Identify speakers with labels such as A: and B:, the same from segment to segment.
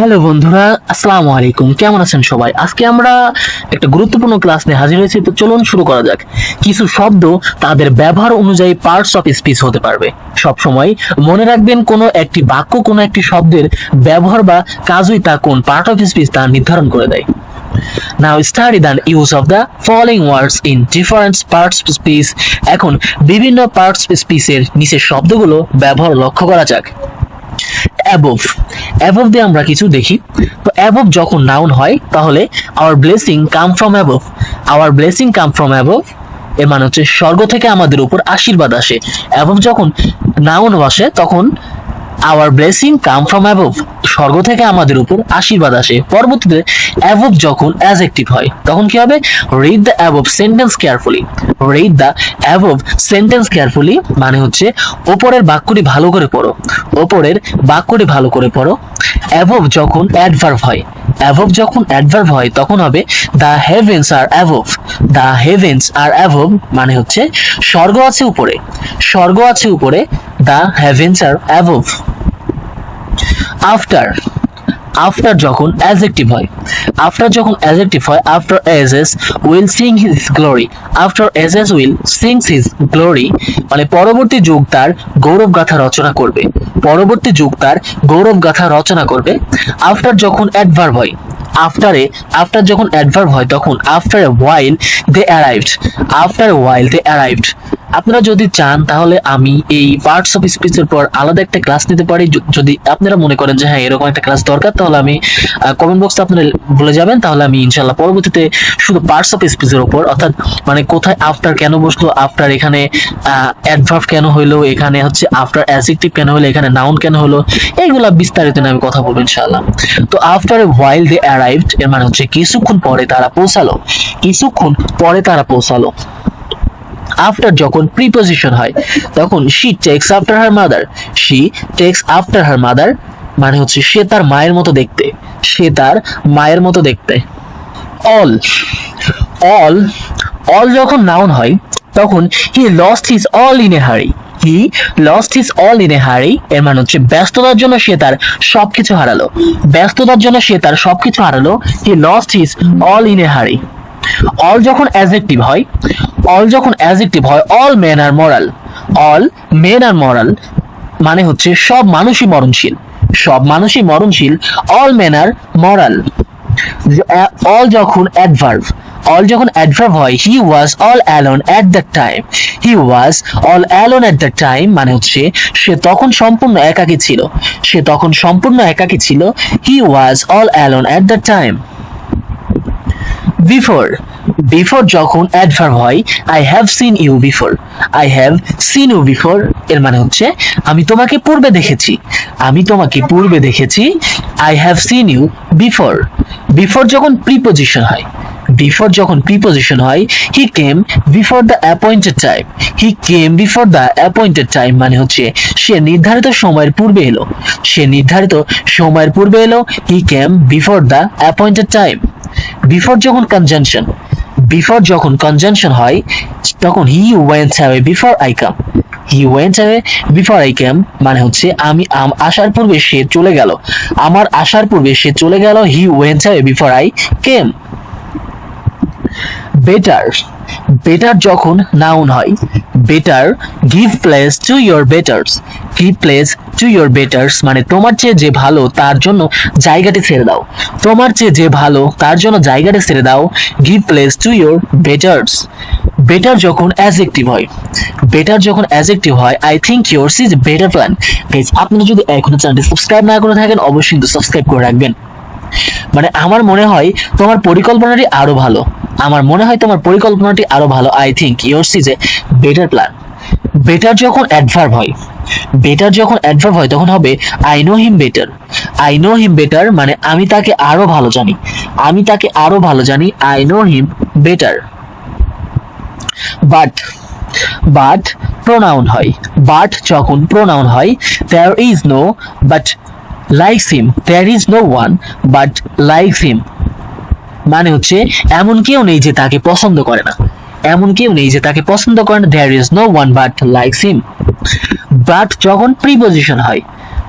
A: Hello বন্ধুরা, আসসালামু আলাইকুম। কেমন আছেন সবাই? আজকে আমরা একটা গুরুত্বপূর্ণ ক্লাস নিয়ে হাজির হয়েছি, তো চলুন শুরু করা যাক। কিছু শব্দ তাদের ব্যবহার অনুযায়ী পার্টস অফ স্পিচ হতে পারবে। সব সময় মনে রাখবেন, কোনো একটি বাক্য, কোনো একটি শব্দের ব্যবহার বা কাজই তা কোন পার্ট অফ স্পিচ তা নির্ধারণ করে দেয়। Now study the use of the following words in different parts speech এখন বিভিন্ন পার্টস স্পিচের নিচের শব্দগুলো ব্যবহার লক্ষ্য করা যাক। অ্যাবভ অ্যাবভ দিয়ে আমরা কিছু দেখি। তো অ্যাবভ যখন নাউন হয়, তাহলে our blessing come from above our blessing come from above এর মানে হচ্ছে স্বর্গ থেকে আমাদের উপর আশীর্বাদ আসে। অ্যাবভ যখন নাউন আসে, তখন our blessing come from above স্বর্গ থেকে আমাদের উপর আশীর্বাদ আসে। পরবর্তীতে অ্যাবভ যখন অ্যাজেক্টিভ হয়, তখন কি হবে? Read the above sentence carefully read the above sentence carefully মানে হচ্ছে, ওপরের বাক্যটি ভালো করে পড়ো। ওপরের বাক্যটি ভালো করে পড়ো। অ্যাবভ যখন অ্যাডভার্ব হয় অ্যাভভ যখন অ্যাডভার্ব হয়, তখন হবে the heavens are above the heavens are above মানে হচ্ছে, স্বর্গ আছে উপরে। স্বর্গ আছে উপরে the heavens R above after after যখন অ্যাজেক্টিভ হয় আফটার যখন অ্যাজেক্টিভ হয় after ages will sing his glory after ages will sings his glory মানে পরবর্তী যুগ তার গৌরব গাথা রচনা করবে, পরবর্তী যুগ তার গৌরব গাথা রচনা করবে আফটার যখন অ্যাডভার্ব হয় আফটারে আফটার যখন অ্যাডভার্ব হয়, তখন after a while they arrived after while they arrived আপনারা যদি চান, তাহলে আমি এই পার্টস অফ স্পিচের পর আলাদা একটা ক্লাস নিতে পারি। যদি আপনারা মনে করেন যে হ্যাঁ এরকম একটা ক্লাস দরকার, তাহলে আমি কমেন্ট বক্সে আপনারা বলে যাবেন। তাহলে আমি ইনশাল্লাহ পরবর্তীতে শুধু পার্টস অফ স্পিচের উপর, অর্থাৎ মানে কোথায় আফটার কেন বসল আফটার এখানে অ্যাডভার্ব কেন হইল, এখানে হচ্ছে আফটার অ্যাজেক্টিভ কেন হলো এখানে নাউন কেন হলো এইগুলা বিস্তারিত নিয়ে আমি কথা বলব ইনশাআল্লাহ। তো আফটার হোয়াইল দে অ্যারাইভড এর মানে হচ্ছে কিছুক্ষণ পরে তারা পৌঁছালো। কিছুক্ষণ পরে তারা পৌঁছালো। আফটার যখন প্রিপোজিশন হয়, তখন she takes after her mother she takes after her mother মানে হচ্ছে সে তার মায়ের মতো দেখতে, সে তার মায়ের মতো দেখতে। অল অল অল যখন নাউন হয়, তখন he lost his all in a hurry he lost his all in a hurry এর মানে হচ্ছে ব্যস্ততার জন্য সে তার সবকিছু হারালো। ব্যস্ততার জন্য সে তার সবকিছু হারালো he lost his all in a hurry all যখন অ্যাজেক্টিভ হয় অল যখন অ্যাজেক্টিভ হয় all men are mortal all men are mortal মানে হচ্ছে সব মানুষই মরণশীল। সব মানুষই মরণশীল all men are mortal all যখন অ্যাডভার্ভ অল যখন অ্যাডভার্ভ হয় he was all alone at the time he was all alone at the time মানে হচ্ছে সে তখন সম্পূর্ণ একাকী ছিল। সে তখন সম্পূর্ণ একাকী ছিল he was all alone at the time before before যখন অ্যাডভার্ব হয় I have seen you before I have seen you before এর মানে হচ্ছে আমি তোমাকে পূর্বে দেখেছি। আমি তোমাকে পূর্বে দেখেছি I have seen you before before যখন প্রিপোজিশন হয় বিফোর যখন প্রিপোজিশন হয় he came before the appointed time he came before the appointed time মানে হচ্ছে সে নির্ধারিত সময়ের পূর্বে এলো। সে নির্ধারিত সময়ের পূর্বে এলো he came before the appointed time before যখন কনজাংশন বিফোর যখন কনজাংশন হয়, তখন he went away before I come he went away before I come মানে হচ্ছে আমি আম- আসার পূর্বে সে চলে গেল। আমার আসার পূর্বে সে চলে গেল he went away before I came better better যখন নাউন হয় better give place to your betters give place to your betters মানে তোমার চেয়ে যে ভালো তার জন্য জায়গাটি ছেড়ে দাও। তোমার চেয়ে যে ভালো তার জন্য জায়গাটি ছেড়ে দাও। Give place to your betters better যখন অ্যাজেক্টিভ হয় বেটার যখন অ্যাজেক্টিভ হয় I think yours is better plan আপনি যদি এখনও চ্যানেলটি সাবস্ক্রাইব না করে থাকেন, অবশ্যই কিন্তু সাবস্ক্রাইব করে রাখবেন। মানে আমার মনে হয় তোমার পরিকল্পনাটি আরও ভালো। আমার মনে হয় তোমার পরিকল্পনাটি আরও ভালো। I think yours is a better plan better যখন অ্যাডভার্ব হয় বেটার যখন অ্যাডভার্ব হয়, তখন হবে I know him better I know him better মানে আমি তাকে আরও ভালো জানি। আমি তাকে আরও ভালো জানি। I know him better but but pronoun হয়। বাট যখন প্রোনাউন হয় there is no but likes him there is no one but likes him মানে হচ্ছে, এমন কেউ নেই যে তাকে পছন্দ করে না। এমন কেউ নেই যে তাকে পছন্দ করে না। There is no one but likes him but যখন প্রিপোজিশন হয়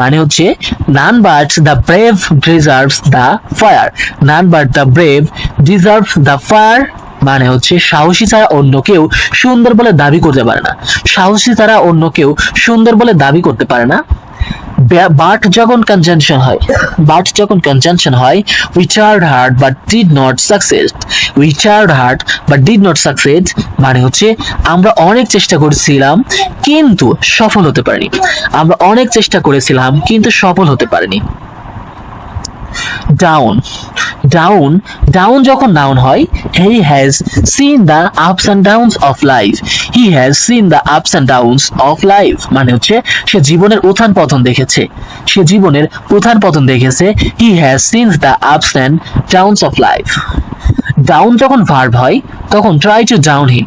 A: মানে হচ্ছে none but the brave deserves the fire none but the brave deserves the fire মানে হচ্ছে, সাহসী ছাড়া অন্য কেউ সুন্দর বলে দাবি করতে পারে না। সাহসী ছাড়া অন্য কেউ সুন্দর বলে দাবি করতে পারে না। বাট যখন কনজাংশন হয়, বাট যখন কনজাংশন হয় we hurt but did not success we hurt but did not success মানে হচ্ছে আমরা অনেক চেষ্টা করেছিলাম, কিন্তু সফল হতে পারিনি। আমরা অনেক চেষ্টা করেছিলাম, কিন্তু সফল হতে পারিনি। ডাউন ডাউন ডাউন যখন নাউন হয় he has seen the ups and downs of life he has seen the ups and downs of life মানে হচ্ছে, সে জীবনের উত্থান পতন দেখেছে। সে জীবনের উত্থান পতন দেখেছে। He has seen the ups and downs of life down যখন ভার্ব হয়, তখন try to down him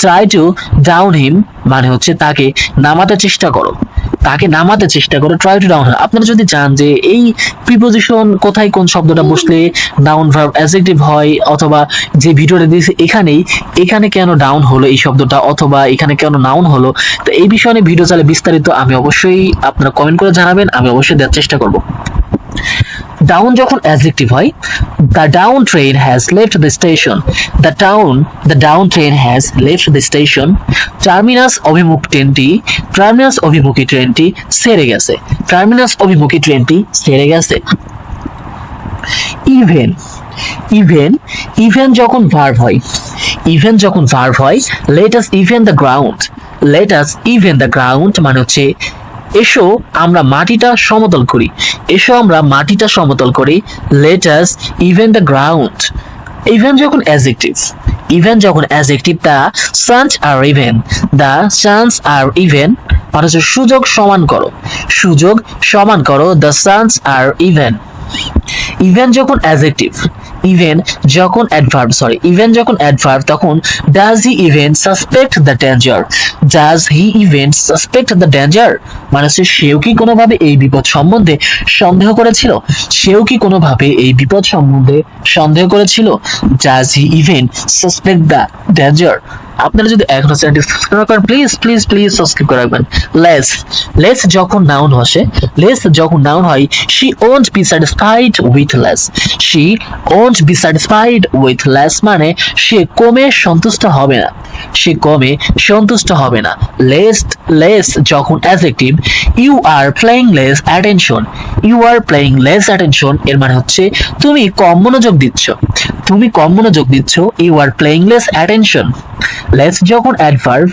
A: try to down him মানে হচ্ছে তাকে নামাতে চেষ্টা করো। তাকে নামাতে চেষ্টা করো ট্রাই টু ডাউন আপনারা যদি চান যে এই প্রিপোজিশন কোথায় কোন শব্দটা বসলে ডাউন ভার্ব অ্যাজেক্টিভ হয় অথবা যে ভিডিওটা দিয়েছে এখানেই এখানে কেন ডাউন হলো এই শব্দটা অথবা এখানে কেন নাউন হলো তো এই বিষয়ে নিয়ে ভিডিও চালে বিস্তারিত আমি অবশ্যই আপনারা কমেন্ট করে জানাবেন আমি অবশ্যই দেওয়ার চেষ্টা করব। ডাউন যখন অ্যাডজেক্টিভ হয় the down train has left the station the town the down train has left the station terminus অভিমুখ ট্রেনটি টার্মিনাস অভিমুখী ট্রেনটি সেরে গেছে। টার্মিনাস অভিমুখী ট্রেনটি সেরে গেছে। ইভেন ইভেন ইভেন যখন ভার্ভ হয় ইভেন যখন ভার্ভ হয় let us even the ground let us even the ground মানে হচ্ছে এসো আমরা মাটিটা সমতল করি। এসো আমরা মাটিটা সমতল করি। Let us even the ground even যখন অ্যাজেক্টিভ ইভেন যখন adjective the chances are even the chances are even হচ্ছে সুযোগ সমান করো। সুযোগ সমান করো the chances are even even যখন অ্যাজেক্টিভ ইভেন যখন অ্যাডভার্ব সরি ইভেন যখন অ্যাডভার্ব তখন does he even suspect the danger does he even suspect the danger মানে সে সেও কি কোনোভাবে এই বিপদ সম্বন্ধে সন্দেহ করেছিল? সেও কি কোনোভাবে এই বিপদ সম্বন্ধে সন্দেহ করেছিল? Does he even suspect the danger আপনারা যদি এখনও চ্যানেলটি সাবস্ক্রাইব করেন প্লিজ প্লিজ প্লিজ সাবস্ক্রাইব করে রাখবেন। লেস লেস যখন নাউন আসে লেস যখন নাউন হয় she won't be satisfied with less she won't be satisfied with less মানে সে কমে সন্তুষ্ট হবে না। সে কমে সন্তুষ্ট হবে না। লেস লেস যখন adjective you are playing less attention you are playing less attention এর মানে হচ্ছে তুমি কম মনোযোগ দিচ্ছ। তুমি কম মনোযোগ দিচ্ছ you are playing less attention less যখন অ্যাডভার্ভ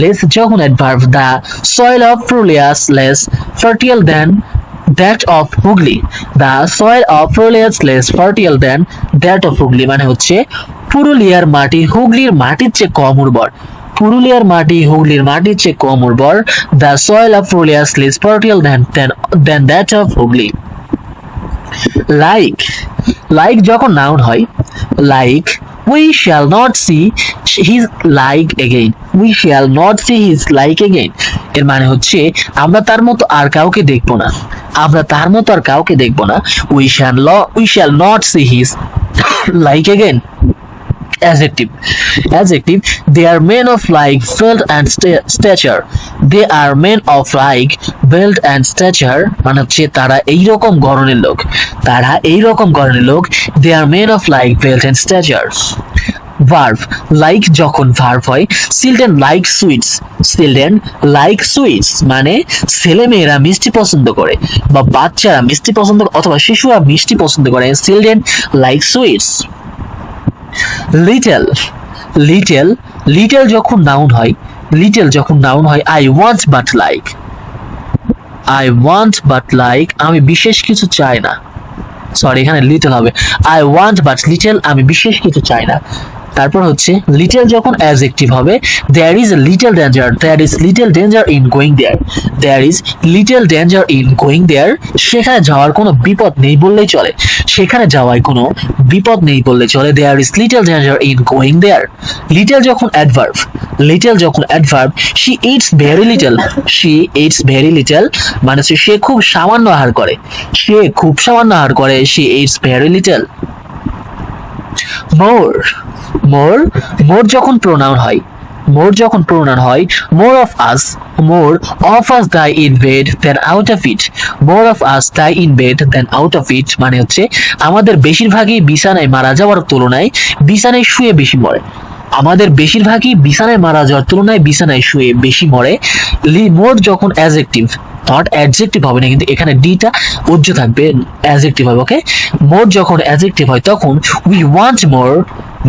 A: লেস যখন adverb the soil of Purulia's less fertile than that of Hooghly the soil of Purulia's less fertile than that of Hooghly মানে হচ্ছে পুরুলিয়ার মাটি, হুগলির মাটির চেয়ে কম উর্বর। পুরুলিয়ার মাটি, হুগলির মাটির চেয়ে কম উর্বর। The soil of Purulia's less fertile than than that of Hooghly like like যখন নাউন হয় like we shall not see his like again we shall not see his like again এর মানে হচ্ছে, আমরা তার মতো আর কাউকে দেখব না। আমরা তার মতো আর কাউকে দেখব না। We shall we shall not see his like again adjective. Adjective, they are men of, like build and sta- stature. They are men of, like build and stature মানে হচ্ছে তারা এই রকম গড়নের লোক। তারা এই রকম গড়নের লোক, they are men of, like build and stature. Verb like যখন ভার্ভ হয় children like sweets children like sweets মানে ছেলে মেয়েরা মিষ্টি পছন্দ করে, বা বাচ্চারা মিষ্টি পছন্দ, অথবা শিশুরা মিষ্টি পছন্দ করে। Children like sweets little little little যখন নাউন হয় লিটেল যখন নাউন হয় I want but like I want but like আমি বিশেষ কিছু চাই না। সরি এখানে লিটেল হবে। আই ওয়ান্ট বাট লিটেল আমি বিশেষ কিছু চাই না। তারপর হচ্ছে লিটেল যখন অ্যাজেক্টিভ হবে there is little danger there is little danger in going there there is little danger in going there সেখানে যাওয়ার কোনো বিপদ নেই বললেই চলে, সেখানে যাওয়ায় কোনো বিপদ নেই বললে চলে there is little danger in going there little যখন অ্যাডভার্ভ লিটল যখন adverb she eats very little she eats very little মানে সে খুব সামান্য আহার করে, সে খুব সামান্য আহার করে she it's very little more more more যখন প্রোনাউন হয় মোর যখন প্রোনাউন হয় more of us more of us die in bed then out of it more of us die in bed then out of it মানে হচ্ছে আমাদের বেশিরভাগই বিছানায় মারা যাওয়ার তুলনায় বিছানায় শুয়ে বেশি মরে। আমাদের বেশিরভাগই বিছানায় মারা যাওয়ার তুলনায় বিছানায় শুয়ে বেশি মরে। লি মোর যখন অ্যাজেক্টিভ নট অ্যাডজেক্টিভ হবে না, কিন্তু এখানে ডিটা উজ্জ্ব থাকবে অ্যাডজেক্টিভ হবে ওকে মোর যখন অ্যাডজেক্টিভ হয়, তখন we want more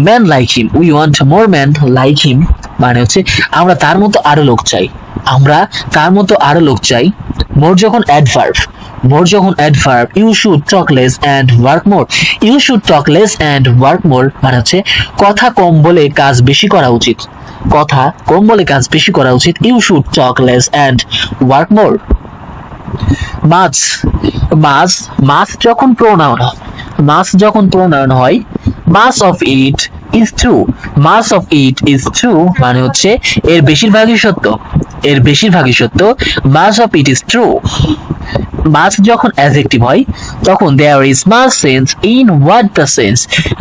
A: man like him we want more man like him মানে হচ্ছে আমরা তার মতো আরও লোক চাই। আমরা তার মতো আরও লোক চাই। মোর যখন অ্যাডভার্ব মোর যখন adverb you should talk less and work more you should talk less and work more মানে হচ্ছে কথা কম বলে কাজ বেশি করা উচিত। কথা কম বলে কাজ বেশি করা উচিত। You should talk less and work more much much much যখন প্রোনাউন হয় মাছ যখন প্রোনাউন হয় much of it is true much of it is true মানে হচ্ছে এর বেশিরভাগই সত্য। এর বেশিরভাগই সত্য। Much of it is true much যখন অ্যাডজেক্টিভ হয়, তখন there is much sense in what the sense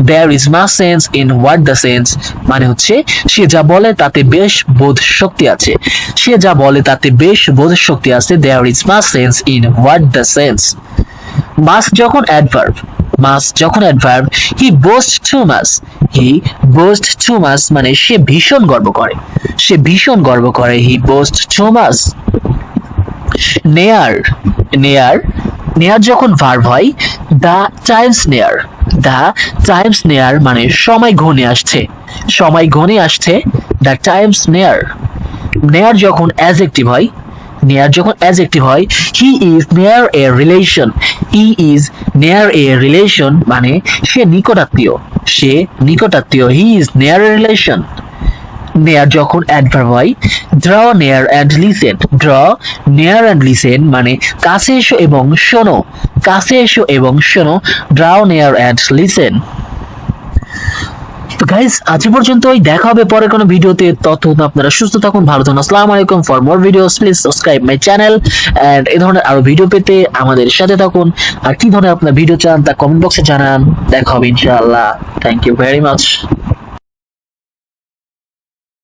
A: there is much sense in what the sense মানে হচ্ছে, সে যা বলে তাতে বেশ বোধ শক্তি আছে। সে যা বলে তাতে বেশ বোধ শক্তি আছে। There is much sense in what the sense much যখন অ্যাডভার্ব মাস যখন adverb he boast too much he boast too much মানে সে ভীষণ গর্ব করে। সে ভীষণ গর্ব করে হি বোস্ট টু মাস নেয়ার নেয়ার নেয়ার যখন ভার্ব হয় the times near the times near মানে সময় ঘনে আসছে। সময় ঘনে আসছে দ্য টাইমস নেয়ার নেয়ার যখন অ্যাজেক্টিভ হয় নেয়ার যখন অ্যাজেক্টিভ হয় হি ইজ নেয়ার এ রিলেশন হি ইজ নেয়ার এ রিলেশন মানে সে নিকটাত্মীয়। সে নিকটাত্মীয়। হি ইজ নেয়ার এ রিলেশন নেয়ার যখন অ্যাডভার্ব হয় draw near and listen draw near and listen মানে কাছে এসো এবং শোনো। কাছে এসো এবং শোনো। ড্রাও নেয়ার অ্যান্ড লিসেন তো গাইস আজ পর্যন্ত ওই দেখা হবে পরে কোনো ভিডিওতে। ততক্ষণ আপনারা সুস্থ থাকুন, ভালো থাকুন। আসসালামু আলাইকুম। For more videos please subscribe my channel and এই ধরনের আরও ভিডিও পেতে আমাদের সাথে থাকুন। আর কি ধরনের আপনার ভিডিও চান তা কমেন্ট বক্সে জানান। দেখা হবে ইনশাআল্লাহ। Thank you very much